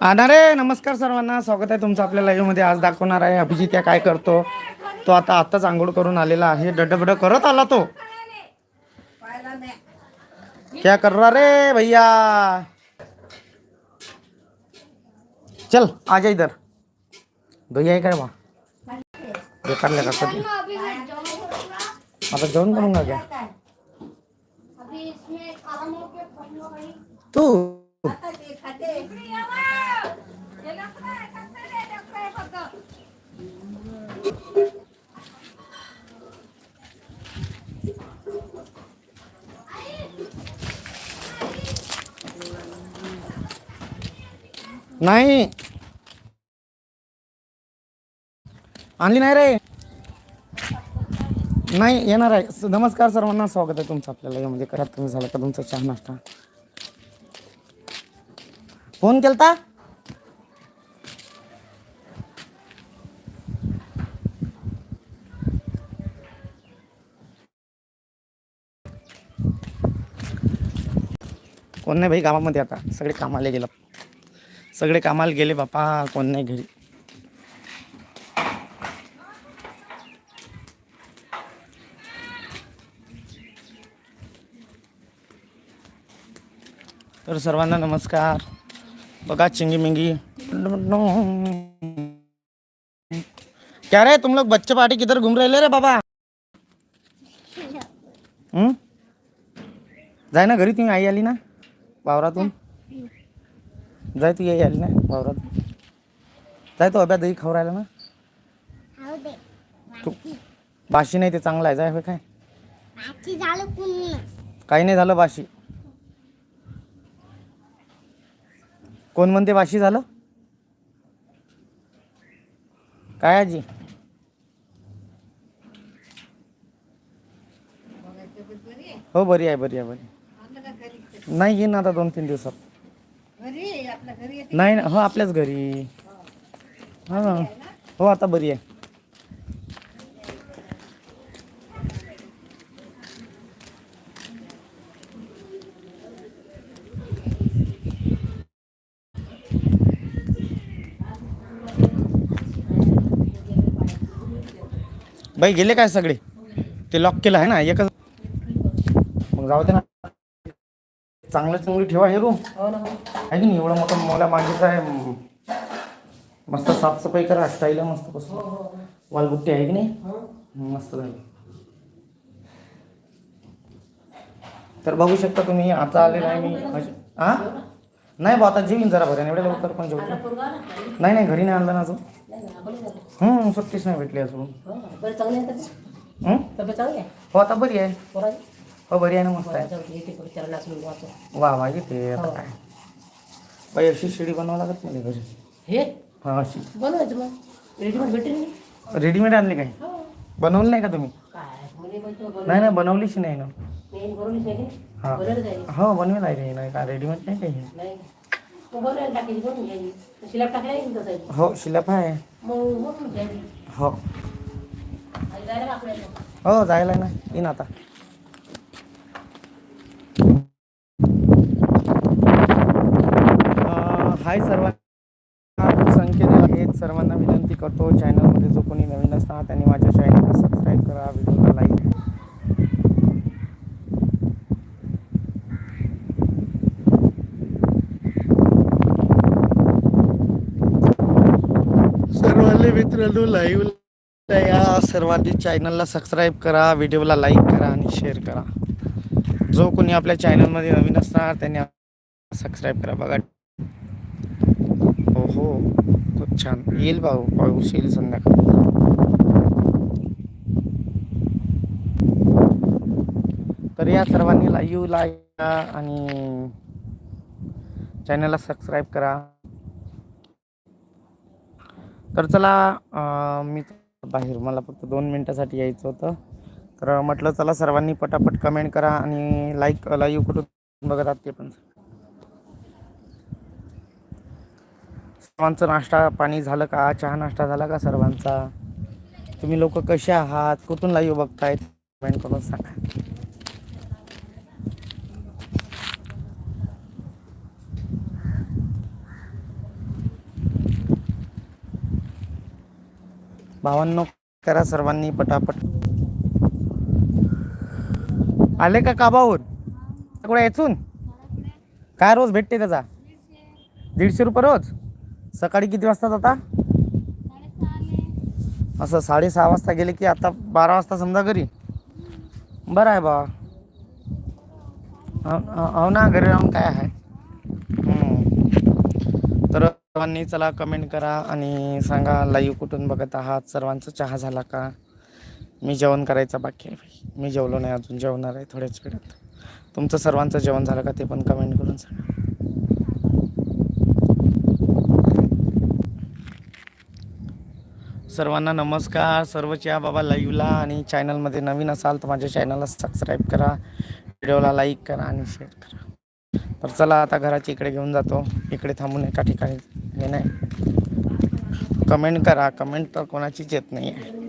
अरे नमस्कार सर्वांना. स्वागत आहे तुमचं आपल्या लाईव्हमध्ये. आज दाखवणार आहे अभिजित या काय करतो. तो आता आताच आंघोळ करून आलेला आहे. डडबड करत आला तो. क्या कर रहा रे भैया? चल आ जा इधर. भैया काय बा बेकार लगा आता जाऊन करून क्या तू. नाही. आणली नाही रे. नाही येणार आहे. नमस्कार सर्वांना स्वागत आहे तुमचं आपल्याला. यामध्ये करा तुम्ही झालं का तुमचा चहा नाश्ता? फोन केलता? कोण नाही भाई गावामध्ये आता. सगळे कामाला गेलं. सगळे कामाला गेले बापा. कोण नाही घरी. तर सर्वांना नमस्कार. बघा चिंगी मिंगी. क्या रे तुम लोग बच्चे पार्टी किधर घूम रहे रे बाबा? हम्म? जाय ना घरी तुम्ही आई आली ना? वावरातून जाय तू आई आली ना वावरातून जाय तो अभ्या दही खाऊ राहिला ना? तू बाशी नाही ते चांगलं आहे जाय होय काय? काही नाही झालं बाशी. कोण म्हणते बाशी झालं? काय आजी? हो बरी आहे बरी आहे बरी नाही येईन आता दोन तीन दिवसात. नाही ना हो आपल्याच घरी. हा हो आता बरी आहे. बाई गेले काय सगळे? ते लॉक केलं आहे ना एकच मग जाऊ दे ना. चांगलं चांगली ठेवा हे रूम आहे की नाही? एवढं मोठं मला मागेच आहे. मस्त साफसफाई करा स्टाईल मस्त बसून. वालबुट्टी आहे की नाही? मस्त झाली. तर बघू शकता तुम्ही आता आलेला आहे मी. हा नाही बा आता जेवीन जरा बरं. एवढ्या लवकर पण जेवतो. नाही नाही घरी नाही आणलं ना अजून. हम्म सुट्टीच नाही भेटली अजून. बरं चांगली आहे तब्येत? हम्म? तब्येत चांगली आहे? हो आता बरी आहे. पोराची? हो बरी आहे ना मस्त आहे. जाऊ दे, येते पुढे चरणास मी वाचतो. वा वा येते आता काय. बाई अशी शिडी बनवावं लागत मला घरी. हे? हा अशी. बनवायचं मग? रेडीमेड भेटेल नाही रेडीमेड आणली काय? बनवलं नाही का तुम्ही? काय मुली नाही नाही बनवलीच नाही ना. नाही हा. हो बनवेल आहे नाही का रेडीमेड नाही काही. घ्यायची. शिलाप आहे. हो. हो जायला हो ना. येईन आता. हाय सर्वांना. खूप संख्येने आहेत. सर्वांना विनंती करतो. चॅनलमध्ये जो कोणी नवीन असतात त्यांनी माझ्या चॅनलला सबस्क्राईब करा. व्हिडिओला लाईक सर्वांनी मित्रांनो लाईव्ह या सर्वांनी चॅनलला सबस्क्राईब करा व्हिडिओला लाईक करा आणि शेअर करा. जो कोणी आपल्या चॅनलमध्ये नवीन असणार त्यांनी सबस्क्राईब करा. बघा. हो हो खूप छान. येईल भाऊ पाऊस येईल संध्याकाळी. तर या सर्वांनी लाईव्ह लाईक आणि चॅनलला सबस्क्राईब करा. तर चला मी बाहेर मला फक्त दोन मिनटासाठी यायचं होतं. तर म्हटलं चला सर्वांनी पटापट कमेंट करा आणि लाईक लाईव्ह कुठून बघत आहात ते पण सर्वांचं नाश्ता पाणी झालं का? चहा नाश्ता झाला का सर्वांचा? तुम्ही लोक कसे आहात? कुठून लाईव्ह बघतायत कमेंट करून सांगा. भावांनो करा सर्वांनी पटापट. आले का काबाहून कुठे याचून? काय रोज भेटते त्याचा? दीडशे रुपये रोज? सकाळी किती वाजता जाता? असं साडेसहा वाजता गेले की आता बारा वाजता समजा घरी. बरं आहे बा हो, हो, हो ना घरी राहून काय आहे? सर्वांनी चला कमेंट करा आणि सांगा लाईव्ह कुठून बघत आहात? सर्वांचा चहा झाला का? मी जेवण करायचं बाकी आहे भाई. मी जेवलो नाही अजून जेवणार आहे थोड्याच वेळात. तुमचं सर्वांचं जेवण झालं का ते पण कमेंट करून सांगा. सर्वांना नमस्कार. सर्वच या बाबा लाईव्हला आणि चॅनलमध्ये नवीन असाल तर माझ्या चॅनलला सबस्क्राईब करा. व्हिडिओला लाईक करा आणि शेअर करा. तर चला आता घराच्या इकडे घेऊन जातो. इकडे थांबून एका ठिकाणी हे नाही. कमेंट करा. कमेंट तर कोणाचीच येत नाही आहे